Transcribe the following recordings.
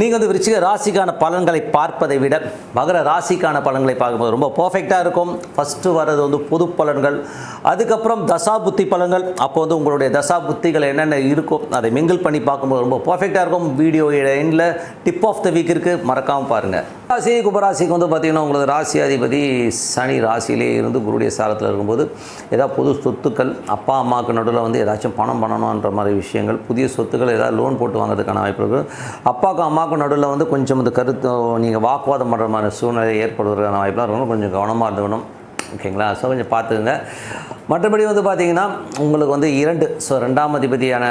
நீங்கள் வந்து விருச்சிக ராசிக்கான பலன்களை பார்ப்பதை விட மகர ராசிக்கான பலன்களை பார்க்கும்போது ரொம்ப பர்ஃபெக்டாக இருக்கும். ஃபஸ்ட்டு வர்றது வந்து பொது பலன்கள். அதுக்கப்புறம் தசா புத்தி பலன்கள். அப்போ வந்து உங்களுடைய தசா புத்திகள் என்னென்ன இருக்கும் அதை மிங்கிள் பண்ணி பார்க்கும்போது ரொம்ப பர்ஃபெக்டாக இருக்கும். வீடியோ எண்டில் டிப் ஆஃப் த வீக் இருக்குது மறக்காமல் பாருங்கள் ராசி கும்பராசிக்கு வந்து பார்த்திங்கன்னா உங்களது ராசி அதிபதி சனி ராசியிலே இருந்து குருடைய சாரத்தில் இருக்கும்போது ஏதாவது புது சொத்துக்கள் அப்பா அம்மாவுக்கு நடுவில் வந்து ஏதாச்சும் பணம் பண்ணணுன்ற மாதிரி விஷயங்கள் புதிய சொத்துக்கள் ஏதாவது லோன் போட்டு வாங்குறதுக்கான வாய்ப்பு இருக்குது அப்பாவுக்கும் அம்மாவுக்கும் நடுவில் வந்து கொஞ்சம் இந்த கருத்து நீங்கள் வாக்குவாதம் பண்ணுற மாதிரி சூழ்நிலை ஏற்படுவதற்கான வாய்ப்பெலாம் இருக்கணும் கொஞ்சம் கவனமாக இருந்துக்கணும். ஓகேங்களா? ஸோ கொஞ்சம் பார்த்துக்குங்க. மற்றபடி வந்து பார்த்திங்கன்னா உங்களுக்கு வந்து இரண்டு ஸோ ரெண்டாம் அதிபதியான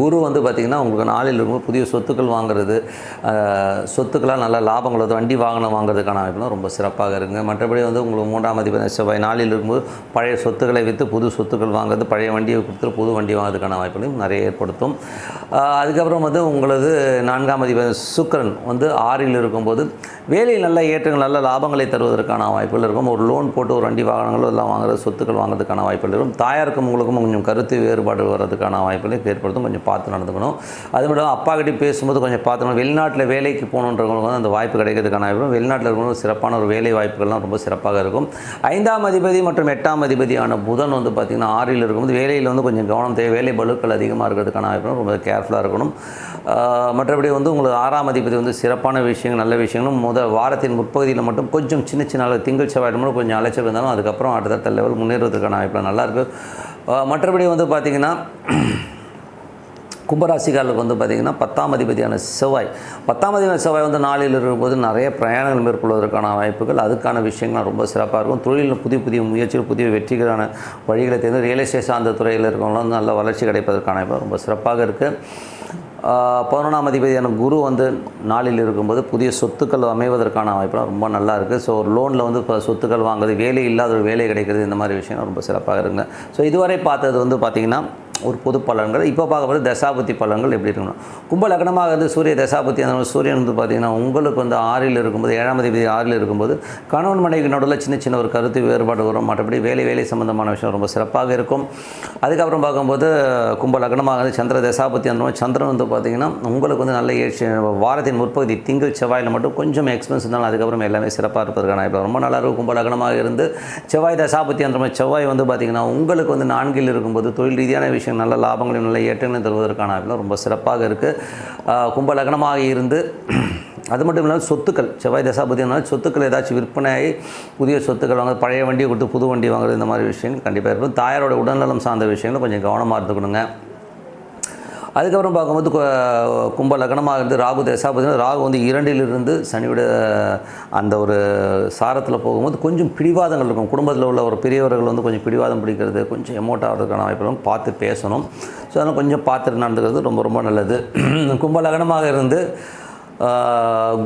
குரு வந்து பார்த்திங்கன்னா உங்களுக்கு நாளில் இருக்கும்போது புதிய சொத்துக்கள் வாங்குறது சொத்துக்களாக நல்ல லாபங்கள் வந்து வண்டி வாகனம் வாங்குறதுக்கான வாய்ப்புலாம் ரொம்ப சிறப்பாக இருக்குங்க. மற்றபடி வந்து உங்களுக்கு மூன்றாம் அதிபதி செவ்வாய் நாளில் இருக்கும்போது பழைய சொத்துக்களை விற்று புது சொத்துக்கள் வாங்குறது பழைய வண்டியை கொடுத்துட்டு புது வண்டி வாங்குறதுக்கான வாய்ப்புகளையும் நிறைய ஏற்படுத்தும். அதுக்கப்புறம் வந்து உங்களது நான்காம் அதிபதி சுக்கிரன் வந்து ஆறில் இருக்கும்போது வேலையில் நல்ல ஏற்றங்கள் நல்ல லாபங்களை தருவதற்கான வாய்ப்புகள் இருக்கும். ஒரு லோன் போட்டு ஒரு வண்டி வாகனங்கள் எல்லாம் வாங்குறது சொத்துக்கள் வாங்குறதுக்கான வாய்ப்புகள் இருக்கும். தாயாருக்கும் உங்களுக்கும் கொஞ்சம் கருத்து வேறுபாடு வர்றதுக்கான வாய்ப்புகளை ஏற்படுத்தும். கொஞ்சம் பார்த்து நடந்துக்கணும். அது மட்டும் இல்லாமல் பேசும்போது கொஞ்சம் பார்த்துக்கணும். வெளிநாட்டில் வேலைக்கு போகணுன்றவங்களுக்கு வந்து அந்த வாய்ப்பு கிடைக்கிறதுக்கான வாய்ப்பு வெளிநாட்டில் இருக்கணும் சிறப்பான ஒரு வேலை வாய்ப்புகள்லாம் ரொம்ப சிறப்பாக இருக்கும். ஐந்தாம் அதிபதி மற்றும் எட்டாம் அதிபதியான புதன் வந்து பார்த்திங்கன்னா ஆறில் இருக்கும்போது வேலையில் வந்து கொஞ்சம் கவனம் தேவை. வேலை பலுக்கள் அதிகமாக இருக்கிறதுக்கான வாய்ப்பு ரொம்ப கேர்ஃபுல்லாக இருக்கணும். மற்றபடி வந்து உங்களுக்கு ஆறாம் அதிபதி வந்து சிறப்பான விஷயங்கள் நல்ல விஷயங்களும் முதல் வாரத்தின் முற்பகுதியில் மட்டும் கொஞ்சம் சின்ன சின்ன திங்கள் செவ்வாய் மட்டும் கொஞ்சம் அலைச்சல் இருந்தாலும் அதுக்கப்புறம் அடுத்தடுத்த லெவல் முன்னேறுவதற்கான வாய்ப்பு நல்லாயிருக்கு மற்றபடி வந்து பார்த்திங்கன்னா கும்பராசிக்காரர்களுக்கு வந்து பார்த்திங்கன்னா பத்தாம் அதிபதியான செவ்வாய். பத்தாம் அதிபதியான செவ்வாய் வந்து நாளில் இருக்கும்போது நிறைய பிரயாணங்கள் மேற்கொள்வதற்கான வாய்ப்புகள் அதுக்கான விஷயங்கள்லாம் ரொம்ப சிறப்பாக இருக்கும். தொழிலில் புதிய புதிய முயற்சிகள் புதிய வெற்றிகளான வழிகளை தேர்ந்து ரியல் எஸ்டேட் சார்ந்த துறையில் இருக்கவங்களும் வந்து நல்ல வளர்ச்சி கிடைப்பதற்கான வாய்ப்பு ரொம்ப சிறப்பாக இருக்குது பதினொன்றாம் அதிபதியான குரு வந்து நாளில் இருக்கும்போது புதிய சொத்துக்கள் அமைவதற்கான வாய்ப்புலாம் ரொம்ப நல்லா இருக்குது ஸோ ஒரு லோனில் வந்து இப்போ சொத்துக்கள் வாங்குறது வேலை இல்லாத ஒரு வேலை கிடைக்கிறது இந்த மாதிரி விஷயங்கள் ரொம்ப சிறப்பாக இருக்குங்க. ஸோ இதுவரை பார்த்தது வந்து பார்த்திங்கன்னா ஒரு பொது பலன்கள். இப்போ பார்க்கும்போது தசாபதி பலன்கள் எப்படி இருக்கணும் கும்ப லக்னமாக இருந்து சூரிய தசாபதி அந்த சூரியன் வந்து பார்த்திங்கன்னா உங்களுக்கு வந்து ஆறில் இருக்கும்போது ஏழாம் தேதி ஆறில் இருக்கும்போது கணவன் மனைவி நடுவில் சின்ன சின்ன ஒரு கருத்து வேறுபாடு வரும். மற்றபடி வேலை வேலை சம்பந்தமான விஷயம் ரொம்ப சிறப்பாக இருக்கும். அதுக்கப்புறம் பார்க்கும்போது கும்ப லக்னமாக இருந்து சந்திர தசாபதி அந்த சந்திரன் வந்து பார்த்திங்கன்னா உங்களுக்கு வந்து நல்ல வாரத்தின் முற்பகுதி திங்கள் செவ்வாயில் மட்டும் கொஞ்சம் எக்ஸ்பென்ஸ் இருந்தாலும் அதுக்கப்புறம் எல்லாமே சிறப்பாக இருப்பதற்கான இப்போ ரொம்ப நல்லா இருக்கும் கும்ப லக்னமாக இருந்து. செவ்வாய் தசாபதி அந்த செவ்வாய் வந்து பார்த்திங்கன்னா உங்களுக்கு வந்து நான்கில் இருக்கும்போது தொழில் ரீதியான விஷயம் நல்ல லாபங்களையும் நல்ல ஏற்றங்களையும் தருவதற்கான அளவில் ரொம்ப சிறப்பாக இருக்குது கும்ப லக்னமாக இருந்து அது மட்டும் இல்லாமல் சொத்துக்கள் செவ்வாய் தசாபதினால சொத்துக்கள் ஏதாச்சும் விற்பனையாகி புதிய சொத்துக்கள் வாங்க பழைய வண்டியை கொடுத்து புது வண்டி வாங்குறது இந்த மாதிரி விஷயங்கள் கண்டிப்பாக இருக்கும் தாயாரோட உடல்நலம் சார்ந்த விஷயங்களை கொஞ்சம் கவனமாக இருந்துக்கணுங்க. அதுக்கப்புறம் பார்க்கும்போது கும்ப லக்னமாக இருந்து ராகு தசாபதி ராகு வந்து இரண்டிலிருந்து சனியோட அந்த ஒரு சாரத்தில் போகும்போது கொஞ்சம் பிடிவாதங்கள் இருக்கும். குடும்பத்தில் உள்ள ஒரு பெரியவர்கள் வந்து கொஞ்சம் பிடிவாதம் பிடிக்கிறது கொஞ்சம் எமோட் ஆகிறதுக்கான வாய்ப்புகளும் பார்த்து பேசணும். ஸோ அதெல்லாம் கொஞ்சம் பார்த்துட்டு நடந்துக்கிறது ரொம்ப ரொம்ப நல்லது. கும்ப லக்னமாக இருந்து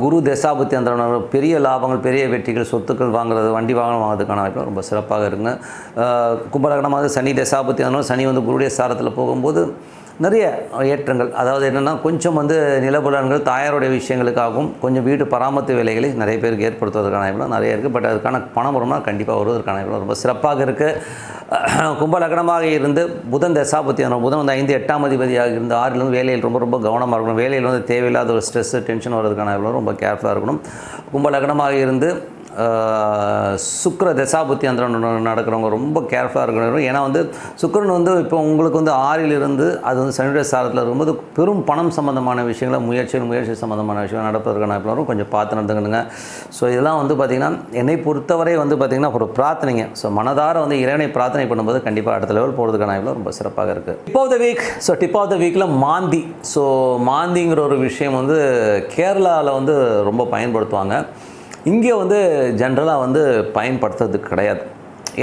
குரு தசாபுத்தி அந்த பெரிய லாபங்கள் பெரிய வெற்றிகள் சொத்துக்கள் வாங்குறது வண்டி வாகனம் வாங்குறதுக்கான வாய்ப்பு ரொம்ப சிறப்பாக இருக்குங்க. கும்பலகனமாக சனி தசாபுத்தி அந்த சனி வந்து குருடைய சாரத்தில் போகும்போது நிறைய ஏற்றங்கள். அதாவது என்னென்னா கொஞ்சம் வந்து நிலபுலன்கள் தாயாருடைய விஷயங்களுக்காகவும் கொஞ்சம் வீட்டு பராமரித்து வேலைகளை நிறைய பேருக்கு ஏற்படுத்துவதற்கான வாய்ப்புலாம் நிறைய இருக்குது பட் அதுக்கான பணம் வரும்னா கண்டிப்பாக வருவதற்கான வாய்ப்பு ரொம்ப சிறப்பாக இருக்குது கும்ப லக்னமாக இருந்து புதன் தசாபத்தி புதன் வந்து ஐந்து எட்டாம் அதிபதியாக இருந்து ஆறிலும் வேலையில் ரொம்ப ரொம்ப கவனமாக இருக்கணும். வேலையில் வந்து தேவையில்லாத ஒரு ஸ்ட்ரெஸ்ஸு டென்ஷன் வர்றதுக்கான வாய்ப்பு ரொம்ப கேர்ஃபுல்லாக இருக்கணும். கும்ப லக்னமாக இருந்து சுக்கர தசாபுத்தி அந்த நடக்கிறவங்க ரொம்ப கேர்ஃபுல்லாக இருக்கணும். ஏன்னா வந்து சுக்கரன் வந்து இப்போ உங்களுக்கு வந்து ஆறில் இருந்து அது வந்து சனியுடைய சாரத்தில் இருக்கும்போது பெரும் பணம் சம்மந்தமான விஷயங்களை முயற்சிகள் முயற்சி சம்மந்தமான விஷயம் நடப்பதற்கான வாய்ப்பு கொஞ்சம் பார்த்து நடந்துக்கணுங்க. ஸோ இதெல்லாம் வந்து பார்த்திங்கன்னா என்னை பொறுத்தவரை வந்து பார்த்திங்கன்னா ஒரு பிரார்த்தனைங்க. ஸோ மனதார வந்து இறைவனை பிரார்த்தனை பண்ணும்போது கண்டிப்பாக அடுத்த லெவல் போகிறதுக்கான வாய்ப்பு ரொம்ப சிறப்பாக இருக்குது dip of the week so dip of the வீக்கில் மாந்தி. ஸோ மாந்திங்கிற ஒரு விஷயம் வந்து கேரளாவில் வந்து ரொம்ப பயன்படுத்துவாங்க. இங்கே வந்து ஜென்ரலாக வந்து பயன்படுத்துறது கிடையாது.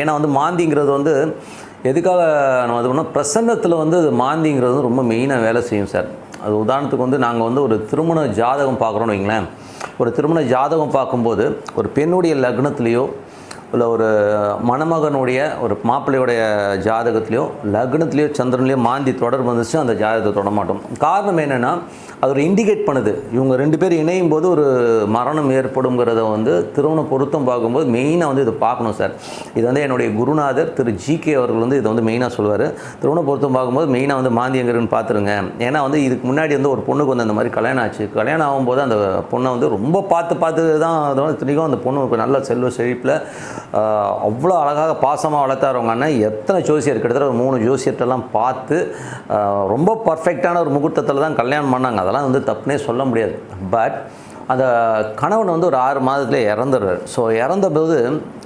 ஏன்னா வந்து மாந்திங்கிறது வந்து எதுக்காக நம்ம இது பண்ணால் பிரசன்னத்தில் வந்து அது மாந்திங்கிறது ரொம்ப மெயினாக வேலை செய்யும் சார். அது உதாரணத்துக்கு வந்து நாங்கள் வந்து ஒரு திருமண ஜாதகம் பார்க்குறோன்னு வைங்களேன். ஒரு திருமண ஜாதகம் பார்க்கும்போது ஒரு பெண்ணுடைய லக்னத்துலேயோ இல்லை ஒரு மணமகனுடைய ஒரு மாப்பிள்ளையுடைய ஜாதகத்துலேயோ லக்னத்துலேயோ சந்திரன்லேயோ மாந்தி தொடர்பு வந்துச்சு அந்த ஜாதகத்தை தொட மாட்டோம். காரணம் என்னென்னா அது ஒரு இண்டிகேட் பண்ணுது. இவங்க ரெண்டு பேர் இணையும் போது ஒரு மரணம் ஏற்படுங்கிறத வந்து திருமண பொருத்தம் பார்க்கும்போது மெயினாக வந்து இதை பார்க்கணும் சார். இது வந்து என்னுடைய குருநாதர் திரு ஜிகே அவர்கள் வந்து இதை வந்து மெயினாக சொல்லுவார் திருமண பொருத்தம் பார்க்கும்போது மெயினாக வந்து மாந்தியங்கிறன்னு பார்த்துருங்க. ஏன்னா வந்து இதுக்கு முன்னாடி வந்து ஒரு பொண்ணுக்கு வந்து அந்த மாதிரி கல்யாணம் ஆச்சு. கல்யாணம் ஆகும்போது அந்த பொண்ணை வந்து ரொம்ப பார்த்து பார்த்து தான் அதோட துணிக்கும். அந்த பொண்ணு நல்ல செல்வ செழிப்பில் அவ்வளோ அழகாக பாசமாக வளர்த்தாரவங்க அண்ணன். எத்தனை ஜோசியர் கிட்டத்தட்ட ஒரு மூணு ஜோசியர்கிட்டலாம் பார்த்து ரொம்ப பர்ஃபெக்டான ஒரு முகூர்த்தத்தில் தான் கல்யாணம் பண்ணாங்க. அதெல்லாம் வந்து தப்புனே சொல்ல முடியாது. பட் அந்த கணவன் வந்து ஒரு ஆறு மாதத்துல இறந்துடுறார். ஸோ இறந்தபோது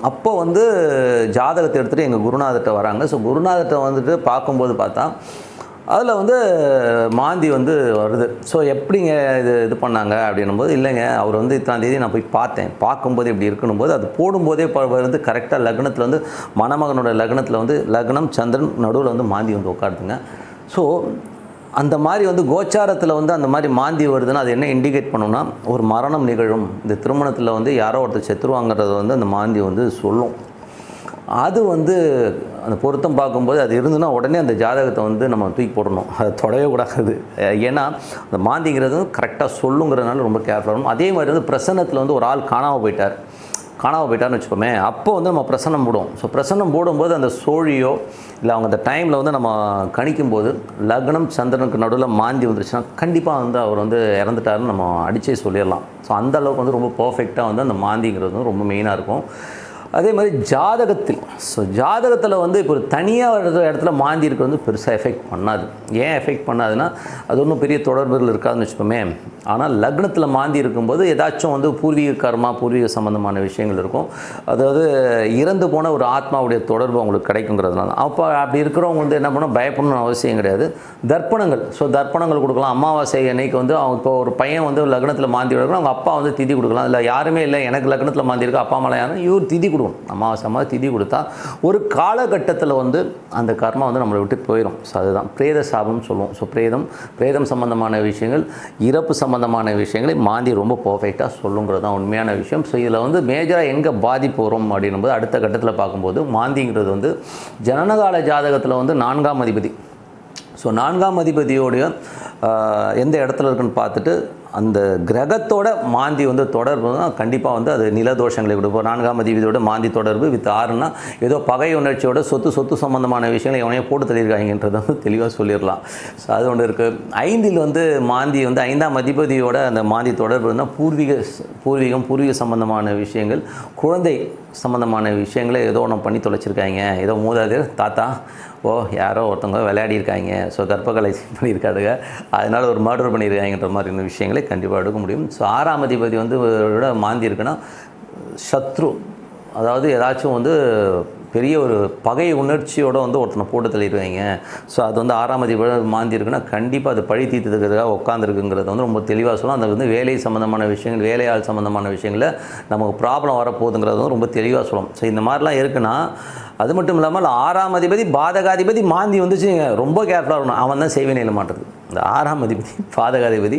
அப்போ வந்து ஜாதகத்தை எடுத்துகிட்டு எங்கள் குருநாதர்கிட்ட வராங்க. ஸோ குருநாதர்கிட்ட வந்துட்டு பார்க்கும்போது பார்த்தா அதில் வந்து மாந்தி வந்து வருது. ஸோ எப்படிங்க இது இது பண்ணாங்க அப்படின்னும் போது இல்லைங்க அவர் வந்து இத்தனாம் தேதி நான் போய் பார்த்தேன். பார்க்கும்போது இப்படி இருக்கணும் போது அது போடும்போதே வந்து கரெக்டாக லக்னத்தில் வந்து மணமகனோட லக்னத்தில் வந்து லக்னம் சந்திரன் நடுவில் வந்து மாந்தி வந்து உட்காருதுங்க. ஸோ அந்த மாதிரி வந்து கோச்சாரத்தில் வந்து அந்த மாதிரி மாந்தி வருதுன்னா அது என்ன இண்டிகேட் பண்ணுன்னா ஒரு மரணம் நிகழும். இந்த திருமணத்தில் வந்து யாரோ ஒருத்தர் செத்துருவாங்கிறத வந்து அந்த மாந்தி வந்து சொல்லும். அது வந்து அந்த பொருத்தம் பார்க்கும்போது அது இருந்துன்னா உடனே அந்த ஜாதகத்தை வந்து நம்ம தூக்கி போடணும். அதை தொடவே கூடாது. ஏன்னா அந்த மாந்திங்கிறது கரெக்டாக சொல்லுங்கிறதுனால ரொம்ப கேர்ஃபுல்லாக அதே மாதிரி வந்து பிரசன்னத்தில் வந்து ஒரு ஆள் காணாமல் போயிட்டார். காணாமல் போயிட்டான்னு வச்சுப்போமே அப்போ வந்து நம்ம பிரசன்னம் போடுவோம். ஸோ பிரசன்னம் போடும்போது அந்த சோழியோ இல்லை அவங்க அந்த டைமில் வந்து நம்ம கணிக்கும்போது லக்னம் சந்திரனுக்கு நடுவில் மாந்தி வந்துருச்சுன்னா கண்டிப்பாக வந்து அவர் வந்து இறந்துட்டாருன்னு நம்ம அடித்தே சொல்லிடலாம். ஸோ அந்த அளவுக்கு வந்து ரொம்ப பர்ஃபெக்டாக வந்து அந்த மாந்திங்கிறது வந்து ரொம்ப மெயினாக இருக்கும். அதே மாதிரி ஜாதகத்தில் ஸோ ஜாதகத்தில் வந்து இப்போ ஒரு தனியாக இருக்கிற இடத்துல மாந்தி இருக்கிறது வந்து பெருசாக எஃபெக்ட் பண்ணாது. ஏன் எஃபெக்ட் பண்ணாதுன்னா அது ஒன்றும் பெரிய தொடர்புகள் இருக்காதுன்னு வச்சுக்கோமே. ஆனால் லக்னத்தில் மாந்தி இருக்கும்போது ஏதாச்சும் வந்து பூர்வீக கர்மா பூர்வீக சம்மந்தமான விஷயங்கள் இருக்கும். அதாவது இறந்து போன ஒரு ஆத்மாவுடைய தொடர்பு அவங்களுக்கு கிடைக்குங்கிறதுனால. அப்போ அப்படி இருக்கிறவங்க வந்து என்ன பண்ணால் பயப்படணும்னு அவசியம் கிடையாது. தர்ப்பணங்கள் ஸோ தர்ப்பணங்கள் கொடுக்கலாம். அமாவாசை அன்னைக்கு வந்து அவங்க இப்போ ஒரு பையன் வந்து லக்னத்தில் மாந்தி கொடுக்கலாம் அவங்க அப்பா வந்து திதி கொடுக்கலாம். இல்லை யாருமே இல்லை. எனக்கு லக்னத்தில் மாந்தி இருக்கு? அப்பா அம்மா யாரும்? இவர் திதி கொடுக்கணும். அமாவாசை மாதிரி திதி கொடுத்தா ஒரு காலகட்டத்தில் வந்து அந்த கர்மா வந்து நம்மளை விட்டு போயிடும் ஸோ அதுதான். பிரேத சாபம்னு சொல்லுவோம். ஸோ பிரேதம் பிரேதம் சம்பந்தமான விஷயங்கள் இறப்பு சம்பந்தமான விஷயங்களை மாந்தி ரொம்ப பர்ஃபெக்டாக சொல்லுங்கிறது தான் உண்மையான விஷயம். ஸோ இதில் வந்து மேஜராக எங்கே பாதிப்பு வரும் அப்படின்னும் போது அடுத்த கட்டத்தில் பார்க்கும்போது மாந்திங்கிறது வந்து ஜனனகால ஜாதகத்தில் வந்து நான்காம் அதிபதி. ஸோ நான்காம் அதிபதியோடைய எந்த இடத்துல இருக்குன்னு பார்த்துட்டு அந்த கிரகத்தோட மாந்தி வந்து தொடர்பு கண்டிப்பாக வந்து அது நிலதோஷங்களை கொடுப்போம் நான்காம் அதிபதியோட மாந்தி தொடர்பு வித் ஆறுனா ஏதோ பகை உணர்ச்சியோட சொத்து சொத்து சம்பந்தமான விஷயங்களை எவனையோ போட்டு தள்ளியிருக்காங்கன்றதை வந்து தெளிவாக சொல்லிடலாம். ஸோ அது ஒன்று இருக்குது ஐந்தில் வந்து மாந்தி வந்து ஐந்தாம் அதிபதியோட அந்த மாந்தி தொடர்புனா பூர்வீக பூர்வீகம் பூர்வீக சம்பந்தமான விஷயங்கள் குழந்தை சம்பந்தமான விஷயங்களை ஏதோ ஒன்று பண்ணி தொலைச்சிருக்காங்க. ஏதோ மூதாதையர் தாத்தா ஓ யாரோ ஒருத்தவங்க விளையாடிருக்காங்க ஸோ கர்ப்பகலை பண்ணியிருக்காடுங்க அதனால் ஒரு மர்டர் பண்ணியிருக்காங்கன்ற மாதிரி விஷயங்களை கண்டிப்பாக எடுக்க முடியும். ஸோ ஆறாம் அதிபதி வந்து விட மாந்தி இருக்குன்னா சத்ரு. அதாவது ஏதாச்சும் வந்து பெரிய ஒரு பகை உணர்ச்சியோடு வந்து ஒருத்தனை போட்டு தள்ளிடுவீங்க. ஸோ அது வந்து ஆறாம் அதிபதி மாந்தி இருக்குன்னா கண்டிப்பாக அது பழி தீர்த்துக்கிறதுக்காக உட்காந்துருக்குங்கிறத வந்து ரொம்ப தெளிவாக சொல்லலாம் அந்த வந்து வேலை சம்மந்தமான விஷயங்கள் வேலையாள் சம்மந்தமான விஷயங்களில் நமக்கு ப்ராப்ளம் வரப்போகுதுங்கிறது வந்து ரொம்ப தெளிவாக சொல்லலாம் ஸோ இந்த மாதிரிலாம் இருக்குன்னா அது மட்டும் இல்லாமல் ஆறாம் அதிபதி பாதகாதிபதி மாந்தி வந்துச்சு ரொம்ப கேர்ஃபுல்லாக இருக்கணும். அவன் தான் செய்வினையில் மாட்டுறது. இந்த ஆறாம் அதிபதி பாதகாதிபதி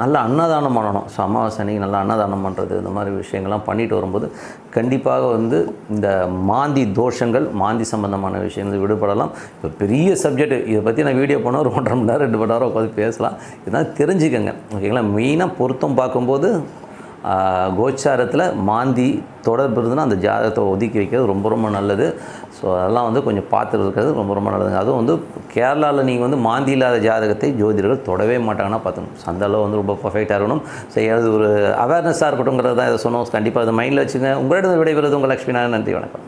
நல்ல அன்னதானம் பண்ணணும். ஸோ அமாவாசை அன்னைக்கு நல்லா அன்னதானம் பண்ணுறது இந்த மாதிரி விஷயங்கள்லாம் பண்ணிட்டு வரும்போது கண்டிப்பாக வந்து இந்த மாந்தி தோஷங்கள் மாந்தி சம்பந்தமான விஷயங்கள் விடுபடலாம். இப்போ பெரிய சப்ஜெக்ட் இதை பற்றி நான் வீடியோ பண்ணால் ஒரு ஒன்றரை மணி நேரம் ரெண்டு மணி நேரம் உட்காந்து பேசலாம். இதெல்லாம் தெரிஞ்சுக்கங்க. ஓகேங்களா? மெயினாக பொருத்தம் பார்க்கும்போது கோச்சாரத்தில் மாந்தி தொடர்பு இருந்ததுன்னா அந்த ஜாதகத்தை ஒதுக்கி வைக்கிறது ரொம்ப ரொம்ப நல்லது. ஸோ அதெல்லாம் வந்து கொஞ்சம் பார்த்துட்டு இருக்கிறது ரொம்ப ரொம்ப நல்லதுங்க. அதுவும் வந்து கேரளாவில் நீங்கள் வந்து மாந்தி இல்லாத ஜாதகத்தை ஜோதிடர்கள் தொடவே மாட்டாங்கன்னா பார்த்துக்கணும். அந்த அளவு வந்து ரொம்ப பர்ஃபெக்டாக இருக்கணும். செய்யறது ஒரு அவேர்னஸாக இருக்கட்டும்ங்கிறது தான் இதை சொன்னோம். கண்டிப்பாக அதை மைண்டில் வச்சுங்க. உங்களிடம் விடைபெறுவது உங்கள் லக்ஷ்மி நன்றி வணக்கம்.